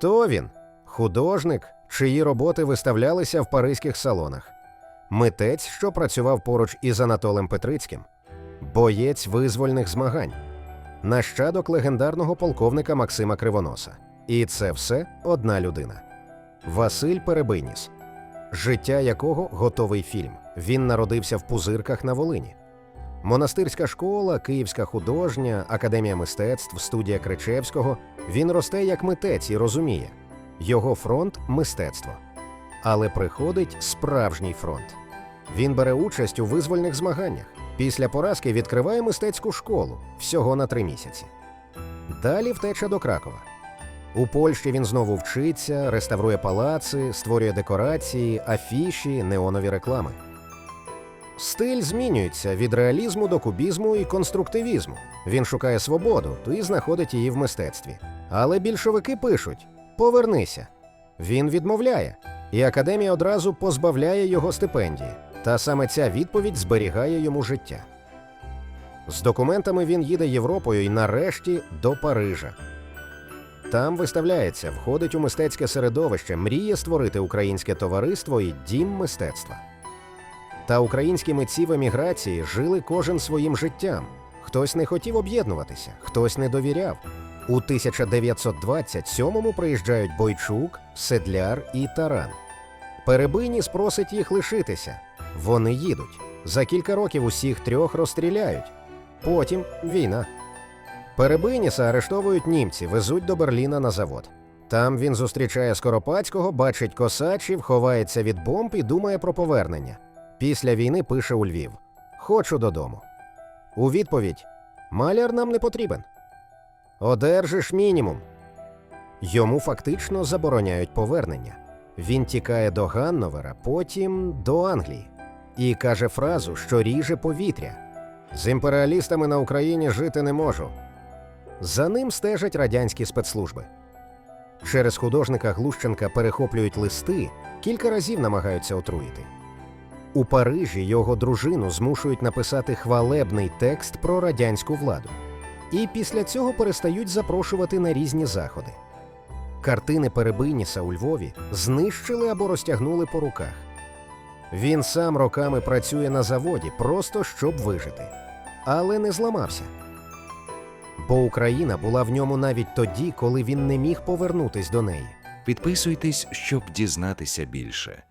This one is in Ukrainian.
Хто він? Художник, чиї роботи виставлялися в паризьких салонах, митець, що працював поруч із Анатолем Петрицьким, боєць визвольних змагань, нащадок легендарного полковника Максима Кривоноса. І це все одна людина Василь Перебиніс, життя якого готовий фільм. Він народився в Пузирках на Волині. Монастирська школа, Київська художня, Академія мистецтв, студія Кричевського. Він росте як митець і розуміє його фронт мистецтво. Але приходить справжній фронт. Він бере участь у визвольних змаганнях. Після поразки відкриває мистецьку школу всього на три місяці. Далі втеча до Кракова. У Польщі він знову вчиться, реставрує палаци, створює декорації, афіші, неонові реклами. Стиль змінюється від реалізму до кубізму і конструктивізму. Він шукає свободу і знаходить її в мистецтві. Але більшовики пишуть: повернися. Він відмовляє, і академія одразу позбавляє його стипендії. Та саме ця відповідь зберігає йому життя. З документами він їде Європою і нарешті до Парижа. Там виставляється, входить у мистецьке середовище, мріє створити українське товариство і дім мистецтва. Та українські митці в еміграції жили кожен своїм життям. Хтось не хотів об'єднуватися, хтось не довіряв. У 1927-му приїжджають Бойчук, Седляр і Таран. Перебині спросить їх лишитися. Вони їдуть. За кілька років усіх трьох розстріляють. Потім війна. Перебиніса арештовують німці, везуть до Берліна на завод. Там він зустрічає Скоропадського, бачить косачів, ховається від бомб і думає про повернення. Після війни пише у Львів: Хочу додому. У відповідь: Маляр нам не потрібен. Одержиш мінімум. Йому фактично забороняють повернення. Він тікає до Ганновера, потім до Англії і каже фразу, що ріже повітря. З імперіалістами на Україні жити не можу. За ним стежать радянські спецслужби. Через художника Глущенка перехоплюють листи, кілька разів намагаються отруїти. У Парижі його дружину змушують написати хвалебний текст про радянську владу. І після цього перестають запрошувати на різні заходи. Картини Перебиніса у Львові знищили або розтягнули по руках. Він сам роками працює на заводі, просто щоб вижити, але не зламався. Бо Україна була в ньому навіть тоді, коли він не міг повернутись до неї. Підписуйтесь, щоб дізнатися більше.